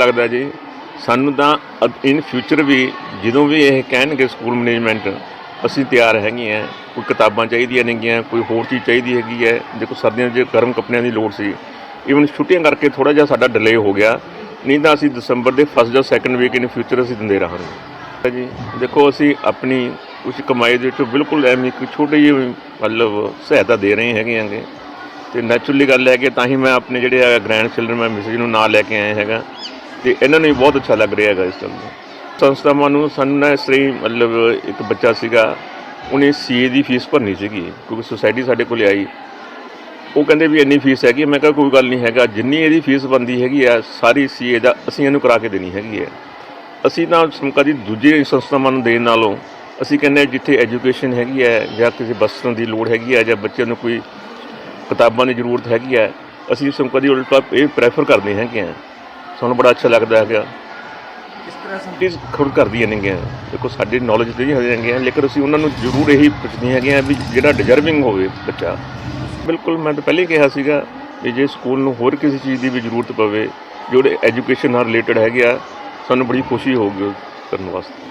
ਲੱਗਦਾ ਜੀ। ਸਾਨੂੰ ਤਾਂ ਇਨ ਫਿਊਚਰ ਵੀ ਜਦੋਂ ਵੀ ਇਹ ਕਹਿਣਗੇ ਸਕੂਲ ਮੈਨੇਜਮੈਂਟ ਅਸੀਂ ਤਿਆਰ ਹੈਗੇ ਆ ਕੋਈ ਕਿਤਾਬਾਂ ਚਾਹੀਦੀਆਂ ਨੇਗੀਆਂ, ਕੋਈ ਹੋਰ ਚੀਜ਼ ਚਾਹੀਦੀ ਹੈਗੀ ਹੈ। ਦੇਖੋ, ਸਰਦੀਆਂ 'ਚ ਗਰਮ ਕੱਪੜਿਆਂ ਦੀ ਲੋੜ ਸੀ। ਈਵਨ ਛੁੱਟੀਆਂ ਕਰਕੇ ਥੋੜਾ ਜਿਹਾ ਸਾਡਾ ਡਿਲੇ ਹੋ ਗਿਆ। ਨਹੀਂ ਤਾਂ ਅਸੀਂ ਦਸੰਬਰ ਦੇ ਫਸਟ ਜਾਂ ਸੈਕੰਡ ਵੀਕ ਇਨ ਫਿਊਚਰ ਅਸੀਂ ਦਿੰਦੇ ਰਹਾਂਗੇ। ਜੀ, ਦੇਖੋ, ਅਸੀਂ ਆਪਣੀ ਕੁਝ ਕਮਾਈ ਦੇ ਵਿੱਚੋਂ ਬਿਲਕੁਲ ਐਵੇਂ ਇੱਕ ਛੋਟੀ ਜਿਹੀ ਮਤਲਬ ਸਹਾਇਤਾ ਦੇ ਰਹੇ ਹੈਗੇ ਆਂਗੇ ਤੇ ਨੈਚੁਰਲੀ ਗੱਲ ਹੈ ਕਿ ਤਾਂ ਹੀ ਮੈਂ ਆਪਣੇ ਜਿਹੜੇ ਆ ਗ੍ਰੈਂਡ ਚਿਲਡਰਨ ਮੈਂ ਮਿਸਿਸ ਨੂੰ ਨਾਲ ਲੈ ਕੇ ਆਇਆ ਹੈਗਾ। ਤੇ ਇਹਨਾਂ ਨੂੰ ਵੀ ਬਹੁਤ ਅੱਛਾ ਲੱਗ ਰਿਹਾ ਹੈਗਾ ਇਸ ਟਾਈਮ ਸੰਸਥਾਵਾਂ ਨੂੰ ਸਾਨੂੰ ਨਾ ਇਸ ਤਰ੍ਹਾਂ ਹੀ ਮਤਲਬ ਇੱਕ ਬੱਚਾ ਸੀਗਾ, ਉਹਨੇ ਸੀਏ ਦੀ ਫੀਸ ਭਰਨੀ ਸੀਗੀ, ਕਿਉਂਕਿ ਸੁਸਾਇਟੀ ਸਾਡੇ ਕੋਲ ਆਈ। ਉਹ ਕਹਿੰਦੇ ਵੀ ਇੰਨੀ ਫੀਸ ਹੈਗੀ, ਮੈਂ ਕਿਹਾ ਕੋਈ ਗੱਲ ਨਹੀਂ ਹੈਗਾ, ਜਿੰਨੀ ਇਹਦੀ ਫੀਸ ਬੰਦੀ ਹੈਗੀ ਆ, ਸਾਰੀ ਸੀਏ ਦਾ ਅਸੀਂ ਇਹਨੂੰ ਕਰਾ ਕੇ ਦੇਣੀ ਹੈਗੀ ਹੈ ਅਸੀਂ ਤਾਂ ਸਮਕਾ ਦੀ ਦੂਜੇ ਸੰਸਥਾਵਾਂ ਨੂੰ ਦੇਣ ਨਾਲੋਂ ਅਸੀਂ ਕਹਿੰਦੇ ਜਿੱਥੇ ਐਜੂਕੇਸ਼ਨ ਹੈਗੀ ਹੈ ਜਾਂ ਕਿਸੇ ਵਸਤੂਆਂ ਦੀ ਲੋੜ ਹੈਗੀ ਹੈ ਜਾਂ ਬੱਚਿਆਂ ਨੂੰ ਕੋਈ ਕਿਤਾਬਾਂ ਦੀ ਜ਼ਰੂਰਤ ਹੈਗੀ ਹੈ ਅਸੀਂ ਸਮਕਾ ਦੀ ਉਲਟਾ ਇਹ ਪ੍ਰੈਫਰ ਕਰਦੇ ਹੈਗੇ ਆ। ਸਾਨੂੰ ਬੜਾ ਅੱਛਾ ਲੱਗਦਾ ਹੈਗਾ। ਕਿਸ ਤਰ੍ਹਾਂ ਸੰ- ਇਸ ਖੁਦ ਕਰਦੀਆਂ ਨੇਗੀਆਂ ਦੇਖੋ ਸਾਡੀ ਨੌਲੇਜ ਤੇ ਨਹੀਂ ਹੈਗੀਆਂ ਲੇਕਿਨ ਅਸੀਂ ਉਹਨਾਂ ਨੂੰ ਜ਼ਰੂਰ ਇਹੀ ਪੁੱਛਦੇ ਹੈਗੇ ਆ ਵੀ ਜਿਹੜਾ ਡਿਜ਼ਰਵਿੰਗ ਹੋਵੇ ਬੱਚਾ। ਬਿਲਕੁਲ ਮੈਂ ਤਾਂ ਪਹਿਲੇ ਕਿਹਾ ਸੀਗਾ ਵੀ ਜੇ ਸਕੂਲ ਨੂੰ ਹੋਰ ਕਿਸੇ ਚੀਜ਼ ਦੀ ਵੀ ਜ਼ਰੂਰਤ ਪਵੇ ਜਿਹੜੇ ਐਜੂਕੇਸ਼ਨ ਨਾਲ ਰਿਲੇਟਡ ਹੈਗੇ ਆ ਸਾਨੂੰ ਬੜੀ ਖੁਸ਼ੀ ਹੋਊਗੀ ਕਰਨ ਵਾਸਤੇ।